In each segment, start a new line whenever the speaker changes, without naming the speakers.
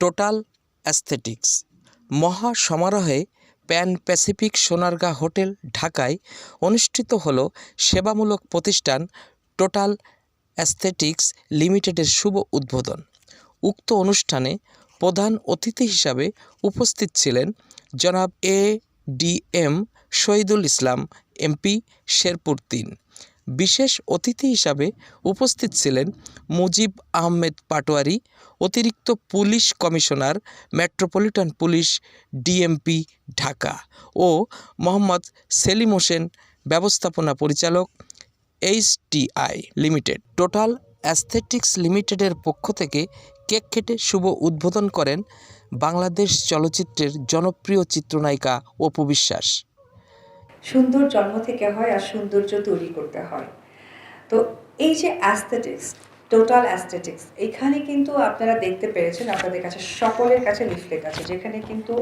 Total aesthetics. মহা সমারোহে pan Pacific Sonargaon hotel ঢাকায় অনুষ্ঠিত হলো সেবামূলক প্রতিষ্ঠান টোটাল অ্যাস্থেটিক্স লিমিটেডের শুভ উদ্বোধন। উক্ত অনুষ্ঠানে প্রধান অতিথি হিসাবে উপস্থিত ছিলেন জনাব A D M Shahidul Islam, MP, Sherpur তিন। বিশেষ অতিথি হিসাবে উপস্থিত ছিলেন মুজিব আহমেদ পাটোয়ারি, অতিরিক্ত police commissioner, metropolitan police, DMP Dhaka ও মোহাম্মদ সেলিম হোসেন, ব্যবস্থাপনা পরিচালক এইচটিআই লিমিটেড। টোটাল অ্যাস্থেটিক্স লিমিটেডের পক্ষ থেকে কেক কেটে শুভ উদ্বোধন করেন বাংলাদেশ চলচ্চিত্রের জনপ্রিয় চিত্রনায়িকা অপু বিশ্বাস।
সুন্দর জন্ম থেকে হয় আর সৌন্দর্য তৈরি করতে হয়। তো এই যে অ্যাস্থেটিক্স টোটাল অ্যাস্থেটিক্স এখানে কিন্তু আপনারা দেখতে পেরেছেন, আপনাদের কাছে, সকলের কাছে লিফলেট আছে, যেখানে কিন্তু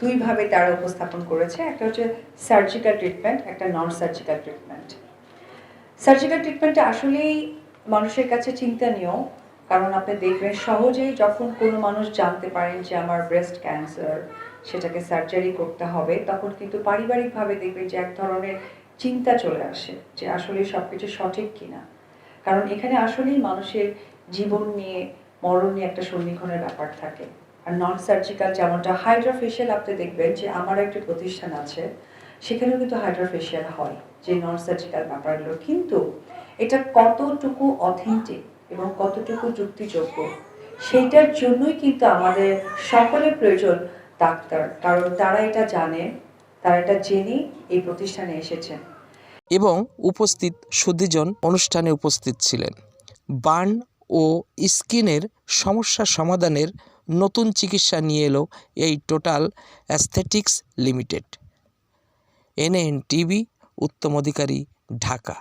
দুইভাবে তারা উপস্থাপন করেছে। একটা হচ্ছে সার্জিক্যাল ট্রিটমেন্ট একটা নন সার্জিক্যাল ট্রিটমেন্ট সার্জিক্যাল ট্রিটমেন্টটা আসলেই মানুষের কাছে চিন্তানীয়। কারণ আপনি দেখবেন সহজেই যখন কোনো মানুষ জানতে পারেন যে আমার ব্রেস্ট ক্যান্সার সেটাকে সার্জারি করতে হবে, তখন কিন্তু পারিবারিকভাবে দেখবেন যে এক ধরনের চিন্তা চলে আসে যে আসলে সব কিছু সঠিক কিনা। কারণ এখানে আসলেই মানুষের জীবন নিয়ে, মরণ নিয়ে একটা সন্নিক্ষণের ব্যাপার থাকে। আর নন সার্জিক্যাল যেমনটা হাইড্রোফেশিয়াল আপনি দেখবেন যে আমার একটা প্রতিষ্ঠান আছে, সেখানেও কিন্তু হাইড্রোফেশিয়াল হয়, যে নন সার্জিক্যাল ব্যাপারগুলো। কিন্তু এটা কতটুকু অথেন্টিক এবং কতটুকু যুক্তিযোগ্য। সেইটার জন্যই কিন্তু আমাদের সকলের প্রয়োজন ডাক্তার, কারণ তারা এটা জানে, তারা এটা জেনে এই প্রতিষ্ঠানে এসেছেন।
এবং উপস্থিত সুদীজন অনুষ্ঠানে উপস্থিত ছিলেন। বার্ন ও স্কিনের সমস্যা সমাধানের নতুন চিকিৎসা নিয়ে এলো এই total aesthetics limited. NN TV Uttam Adhikari, Dhaka.